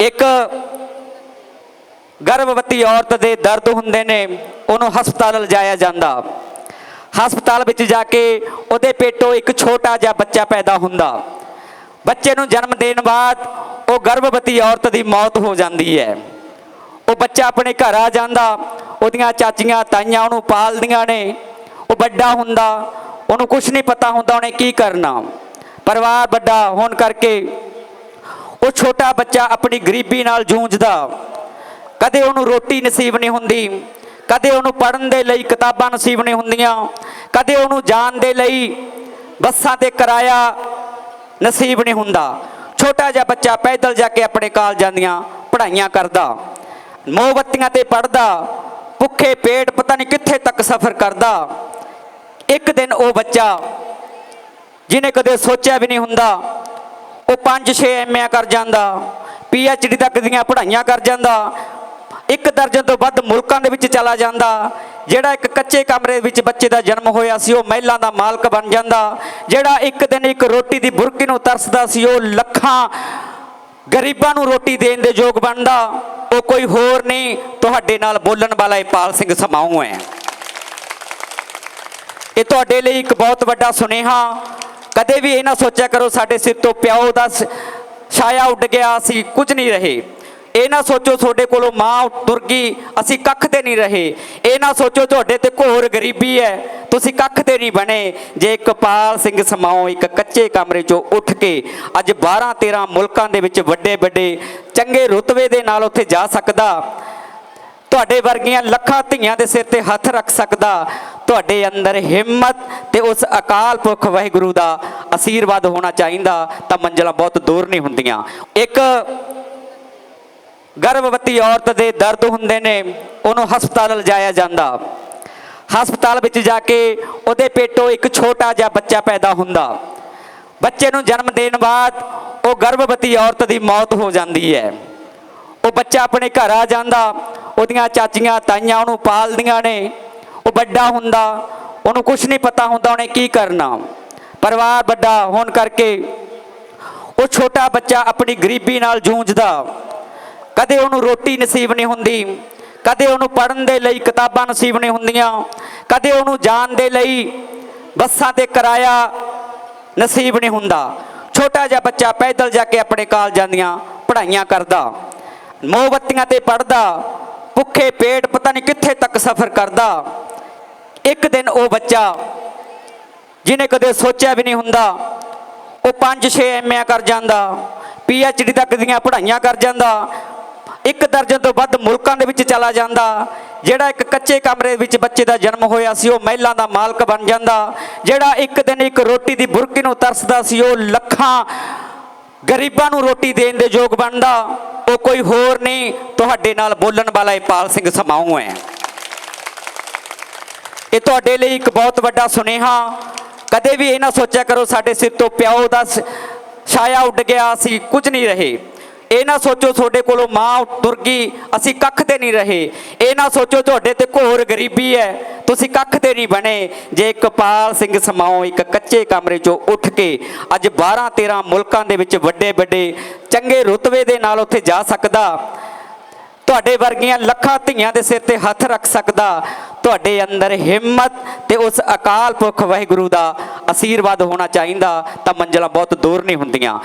ਇੱਕ ਗਰਭਵਤੀ ਔਰਤ ਦੇ ਦਰਦ ਹੁੰਦੇ ਨੇ, ਉਹਨੂੰ ਹਸਪਤਾਲ ਲਿਜਾਇਆ ਜਾਂਦਾ। ਹਸਪਤਾਲ ਵਿੱਚ ਜਾ ਕੇ ਉਹਦੇ ਪੇਟੋਂ ਇੱਕ ਛੋਟਾ ਜਿਹਾ ਬੱਚਾ ਪੈਦਾ ਹੁੰਦਾ। ਬੱਚੇ ਨੂੰ ਜਨਮ ਦੇਣ ਬਾਅਦ ਉਹ ਗਰਭਵਤੀ ਔਰਤ ਦੀ ਮੌਤ ਹੋ ਜਾਂਦੀ ਹੈ। ਉਹ ਬੱਚਾ ਆਪਣੇ ਘਰ ਆ ਜਾਂਦਾ, ਉਹਦੀਆਂ ਚਾਚੀਆਂ ਤਾਈਆਂ ਉਹਨੂੰ ਪਾਲਦੀਆਂ ਨੇ, ਉਹ ਵੱਡਾ ਹੁੰਦਾ, ਉਹਨੂੰ ਕੁਝ ਨਹੀਂ ਪਤਾ ਹੁੰਦਾ ਉਹਨੇ ਕੀ ਕਰਨਾ। ਪਰਿਵਾਰ ਵੱਡਾ ਹੋਣ ਕਰਕੇ ਉਹ ਛੋਟਾ ਬੱਚਾ ਆਪਣੀ ਗਰੀਬੀ ਨਾਲ ਜੂਝਦਾ। ਕਦੇ ਉਹਨੂੰ ਰੋਟੀ ਨਸੀਬ ਨਹੀਂ ਹੁੰਦੀ, ਕਦੇ ਉਹਨੂੰ ਪੜਨ ਦੇ ਲਈ ਕਿਤਾਬਾਂ ਨਸੀਬ ਨਹੀਂ ਹੁੰਦੀਆਂ, ਕਦੇ ਉਹਨੂੰ ਜਾਣ ਦੇ ਲਈ ਬੱਸਾਂ ਤੇ ਕਿਰਾਇਆ ਨਸੀਬ ਨਹੀਂ ਹੁੰਦਾ। ਛੋਟਾ ਜਿਹਾ ਬੱਚਾ ਪੈਦਲ ਜਾ ਕੇ ਆਪਣੇ ਕਾਲਜਾਂ ਦੀਆਂ ਪੜ੍ਹਾਈਆਂ ਕਰਦਾ, ਮੋਮਬੱਤੀਆਂ ਤੇ ਪੜਦਾ ਭੁੱਖੇ ਪੇਟ ਪਤਾ ਨਹੀਂ ਕਿੱਥੇ ਤੱਕ ਸਫ਼ਰ ਕਰਦਾ। ਇੱਕ ਦਿਨ ਉਹ ਬੱਚਾ, ਜਿਹਨੇ ਕਦੇ ਸੋਚਿਆ ਵੀ ਨਹੀਂ ਹੁੰਦਾ ਉਹ 5-6 ਐਮਏ ਕਰ ਜਾਂਦਾ ਡੀ ਤੱਕ ਦੀਆਂ ਪੜ੍ਹਾਈਆਂ ਕਰ ਜਾਂਦਾ, ਇੱਕ ਦਰਜਨ ਤੋਂ ਵੱਧ ਮੁਲਕਾਂ ਦੇ ਵਿੱਚ ਚਲਾ ਜਾਂਦਾ, ਜਿਹੜਾ ਇੱਕ ਕੱਚੇ ਕਮਰੇ ਵਿੱਚ ਬੱਚੇ ਦਾ ਜਨਮ ਹੋਇਆ ਸੀ, ਉਹ ਮਹਿਲਾਂ ਦਾ ਮਾਲਕ ਬਣ ਜਾਂਦਾ, ਜਿਹੜਾ ਇੱਕ ਦਿਨ ਇੱਕ ਰੋਟੀ ਦੀ ਬੁਰਕੀ ਨੂੰ ਤਰਸਦਾ ਸੀ, ਉਹ ਲੱਖਾਂ ਗਰੀਬਾਂ ਨੂੰ ਰੋਟੀ ਦੇਣ ਦੇ ਯੋਗ ਬਣਦਾ, ਉਹ ਕੋਈ ਹੋਰ ਨਹੀਂ, ਤੁਹਾਡੇ ਨਾਲ ਬੋਲਣ ਵਾਲਾ ਇਹ ਸਿੰਘ ਸਮਾਉ ਹੈ। ਇਹ ਤੁਹਾਡੇ ਲਈ ਇੱਕ ਬਹੁਤ ਵੱਡਾ ਸੁਨੇਹਾ ਕਦੇ ਵੀ ਇਹ ਨਾ ਸੋਚਿਆ ਕਰੋ ਸਾਡੇ ਸਿਰ ਤੋਂ ਪਿਓ ਦਾ ਸ- ਛਾਇਆ ਉੱਡ ਗਿਆ, ਅਸੀਂ ਕੁਝ ਨਹੀਂ ਰਹੇ। ਇਹ ਨਾ ਸੋਚੋ ਤੁਹਾਡੇ ਕੋਲੋਂ ਮਾਂ ਤੁਰ ਗਈ ਅਸੀਂ ਕੱਖ ਤੇ ਨਹੀਂ ਰਹੇ। ਇਹ ਨਾ ਸੋਚੋ ਤੁਹਾਡੇ ਤੇ ਘੋਰ ਗਰੀਬੀ ਹੈ, ਤੁਸੀਂ ਕੱਖ ਤੇ ਨਹੀਂ ਬਣੇ। ਜੇ ਕਪਾਲ ਸਿੰਘ ਸਮਾਓ ਇੱਕ ਕੱਚੇ ਕਮਰੇ ਚੋਂ ਉੱਠ ਕੇ ਅੱਜ 12 13 ਮੁਲਕਾਂ ਦੇ ਵਿੱਚ ਵੱਡੇ ਵੱਡੇ ਚੰਗੇ ਰੁਤਬੇ ਦੇ ਨਾਲ ਉੱਥੇ ਜਾ ਸਕਦਾ, ਤੁਹਾਡੇ ਵਰਗੀਆਂ ਲੱਖਾਂ ਧੀਆਂ ਦੇ ਸਿਰ ਤੇ ਹੱਥ ਰੱਖ ਸਕਦਾ ਤੁਹਾਡੇ ਅੰਦਰ ਹਿੰਮਤ ਤੇ ਉਸ ਅਕਾਲ ਪੁਰਖ ਵਾਹਿਗੁਰੂ ਦਾ ਆਸ਼ੀਰਵਾਦ ਹੋਣਾ ਚਾਹੀਦਾ, ਤਾਂ ਮੰਜ਼ਲਾਂ ਬਹੁਤ ਦੂਰ ਨਹੀਂ ਹੁੰਦੀਆਂ। ਇੱਕ ਗਰਭਵਤੀ ਔਰਤ ਦੇ ਦਰਦ ਹੁੰਦੇ ਨੇ, ਉਹਨੂੰ ਹਸਪਤਾਲ ਲਿਜਾਇਆ ਜਾਂਦਾ। ਹਸਪਤਾਲ ਵਿੱਚ ਜਾ ਕੇ ਉਹਦੇ ਪੇਟੋਂ ਇੱਕ ਛੋਟਾ ਜਿਹਾ ਬੱਚਾ ਪੈਦਾ ਹੁੰਦਾ। ਬੱਚੇ ਨੂੰ ਜਨਮ ਦੇਣ ਬਾਅਦ ਉਹ ਗਰਭਵਤੀ ਔਰਤ ਦੀ ਮੌਤ ਹੋ ਜਾਂਦੀ ਹੈ। ਉਹ ਬੱਚਾ ਆਪਣੇ ਘਰ ਆ ਜਾਂਦਾ, ਉਹਦੀਆਂ ਚਾਚੀਆਂ ਤਾਈਆਂ ਉਹਨੂੰ ਪਾਲਦੀਆਂ ਨੇ। ਉਹ ਵੱਡਾ ਹੁੰਦਾ, ਉਹਨੂੰ ਕੁਝ ਨਹੀਂ ਪਤਾ ਹੁੰਦਾ ਉਹਨੇ ਕੀ ਕਰਨਾ। ਪਰਿਵਾਰ ਵੱਡਾ ਹੋਣ ਕਰਕੇ ਉਹ ਛੋਟਾ ਬੱਚਾ ਆਪਣੀ ਗਰੀਬੀ ਨਾਲ ਜੂਝਦਾ। ਕਦੇ ਉਹਨੂੰ ਰੋਟੀ ਨਸੀਬ ਨਹੀਂ ਹੁੰਦੀ, ਕਦੇ ਉਹਨੂੰ ਪੜਨ ਦੇ ਲਈ ਕਿਤਾਬਾਂ ਨਸੀਬ ਨਹੀਂ ਹੁੰਦੀਆਂ, ਕਦੇ ਉਹਨੂੰ ਜਾਣ ਦੇ ਲਈ ਬੱਸਾਂ ਤੇ ਕਿਰਾਇਆ ਨਸੀਬ ਨਹੀਂ ਹੁੰਦਾ। ਛੋਟਾ ਜਿਹਾ ਬੱਚਾ ਪੈਦਲ ਜਾ ਕੇ ਆਪਣੇ ਕਾਲਜਾਂ ਦੀਆਂ ਪੜ੍ਹਾਈਆਂ ਕਰਦਾ, ਮੋਮਬੱਤੀਆਂ ਤੇ ਪੜਦਾ ਭੁੱਖੇ ਪੇਟ ਪਤਾ ਨਹੀਂ ਕਿੱਥੇ ਤੱਕ ਸਫ਼ਰ ਕਰਦਾ। ਇੱਕ ਦਿਨ ਉਹ ਬੱਚਾ, ਜਿਹਨੇ ਕਦੇ ਸੋਚਿਆ ਵੀ ਨਹੀਂ ਹੁੰਦਾ, ਉਹ 5-6 ਐਮਏ ਕਰ ਜਾਂਦਾ ਡੀ ਤੱਕ ਦੀਆਂ ਪੜ੍ਹਾਈਆਂ ਕਰ ਜਾਂਦਾ, ਇੱਕ ਦਰਜਨ ਤੋਂ ਵੱਧ ਮੁਲਕਾਂ ਦੇ ਵਿੱਚ ਚਲਾ ਜਾਂਦਾ, ਜਿਹੜਾ ਇੱਕ ਕੱਚੇ ਕਮਰੇ ਵਿੱਚ ਬੱਚੇ ਦਾ ਜਨਮ ਹੋਇਆ ਸੀ, ਉਹ ਮਹਿਲਾਂ ਦਾ ਮਾਲਕ ਬਣ ਜਾਂਦਾ, ਜਿਹੜਾ ਇੱਕ ਦਿਨ ਇੱਕ ਰੋਟੀ ਦੀ ਬੁਰਕੀ ਨੂੰ ਤਰਸਦਾ ਸੀ, ਉਹ ਲੱਖਾਂ ਗਰੀਬਾਂ ਨੂੰ ਰੋਟੀ ਦੇਣ ਦੇ ਯੋਗ ਬਣਦਾ। ਉਹ ਕੋਈ ਹੋਰ ਨਹੀਂ, ਤੁਹਾਡੇ ਨਾਲ ਬੋਲਣ ਵਾਲਾ ਇਹ ਸਿੰਘ ਸਮਾਉ ਹੈ। ਇਹ ਤੁਹਾਡੇ ਲਈ ਇੱਕ ਬਹੁਤ ਵੱਡਾ ਸੁਨੇਹਾ। ਕਦੇ ਵੀ ਇਹ ਨਾ ਸੋਚਿਆ ਕਰੋ, ਸਾਡੇ ਸਿਰ ਤੋਂ ਪਿਓ ਦਾ ਸ- ਛਾਇਆ ਉੱਡ ਗਿਆ, ਅਸੀਂ ਕੁਝ ਨਹੀਂ ਰਹੇ। ਇਹ ਨਾ ਸੋਚੋ ਤੁਹਾਡੇ ਕੋਲੋਂ ਮਾਂ ਤੁਰ ਗਈ ਅਸੀਂ ਕੱਖ ਤੇ ਨਹੀਂ ਰਹੇ। ਇਹ ਨਾ ਸੋਚੋ ਤੁਹਾਡੇ ਤੇ ਘੋਰ ਗਰੀਬੀ ਹੈ। ਤੁਸੀਂ ਕੱਖ ਤੇ ਨਹੀਂ ਬਣੇ, ਜੇ ਕਪਾਲ ਸਿੰਘ ਸਮਾਓ ਇੱਕ ਕੱਚੇ ਕਮਰੇ ਚੋਂ ਉੱਠ ਕੇ ਅੱਜ 12 13 ਮੁਲਕਾਂ ਦੇ ਵਿੱਚ ਵੱਡੇ ਵੱਡੇ ਚੰਗੇ ਰੁਤਬੇ ਦੇ ਨਾਲ ਉੱਥੇ ਜਾ ਸਕਦਾ, ਤੁਹਾਡੇ ਵਰਗੀਆਂ ਲੱਖਾਂ ਧੀਆਂ ਦੇ ਸਿਰ ਤੇ ਹੱਥ ਰੱਖ ਸਕਦਾ, ਤੁਹਾਡੇ ਅੰਦਰ ਹਿੰਮਤ ਤੇ ਉਸ ਅਕਾਲ ਪੁਰਖ ਵਾਹਿਗੁਰੂ ਦਾ ਆਸ਼ੀਰਵਾਦ ਹੋਣਾ ਚਾਹੀਦਾ, ਤਾਂ ਮੰਜ਼ਲਾਂ ਬਹੁਤ ਦੂਰ ਨਹੀਂ ਹੁੰਦੀਆਂ।